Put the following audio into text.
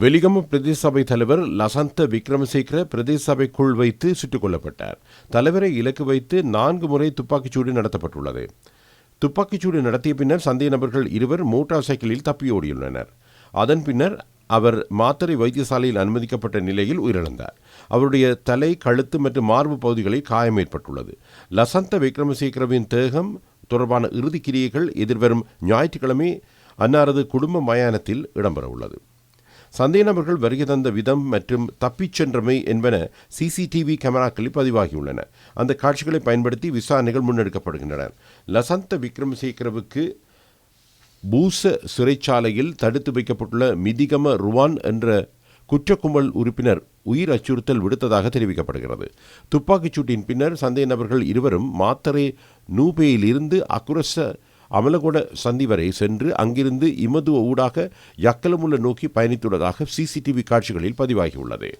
வெலிகம பிரதேச சபை தலைவர் லசந்த விக்ரமசேகர பிரதேச சபைக்குள் வைத்து சுட்டுக் கொல்லப்பட்டார். தலைவரை இலக்கு வைத்து நான்கு முறை துப்பாக்கிச்சூடு நடத்தப்பட்டுள்ளது. துப்பாக்கிச்சூடு நடத்திய பின்னர் சந்தேக நபர்கள் இருவர் மோட்டார் சைக்கிளில் தப்பியோடியுள்ளனர் அதன் பின்னர் அவர் மாத்தறை வைத்தியசாலையில் அனுமதிக்கப்பட்ட நிலையில் உயிரிழந்தார். அவருடைய தலை கழுத்து மற்றும் மார்பு பகுதிகளில் காயம் ஏற்பட்டுள்ளது. லசந்த விக்ரமசேகரவின் தேகம் தொடர்பான இறுதிக்கிரியைகள் எதிர்வரும் ஞாயிற்றுக்கிழமை அன்னாரது குடும்ப மயானத்தில் இடம்பெறவுள்ளது. சந்தேக நபர்கள் வருகை தந்த விதம் மற்றும் தப்பிச் சென்றமை என்பன சிசிடிவி கேமராக்களில் பதிவாகியுள்ளன. அந்த காட்சிகளை பயன்படுத்தி விசாரணைகள் முன்னெடுக்கப்படுகின்றன. லசந்த விக்ரமசேகரவுக்கு பூச சிறைச்சாலையில் தடுத்து வைக்கப்பட்டுள்ள மிதிகம ருவான் என்ற குற்றக்கும்பல் உறுப்பினர் உயிர் அச்சுறுத்தல் விடுத்ததாக தெரிவிக்கப்படுகிறது. துப்பாக்கிச் சூட்டின் பின்னர் சந்தேக நபர்கள் இருவரும் மாத்தரை நூபேயிலிருந்து அக்குரச அமலகோட சந்தி வரை சென்று அங்கிருந்து இமதுவ ஊடாக யக்கலமுள்ள நோக்கி பயணித்துள்ளதாக சிசிடிவி காட்சிகளில் பதிவாகியுள்ளது.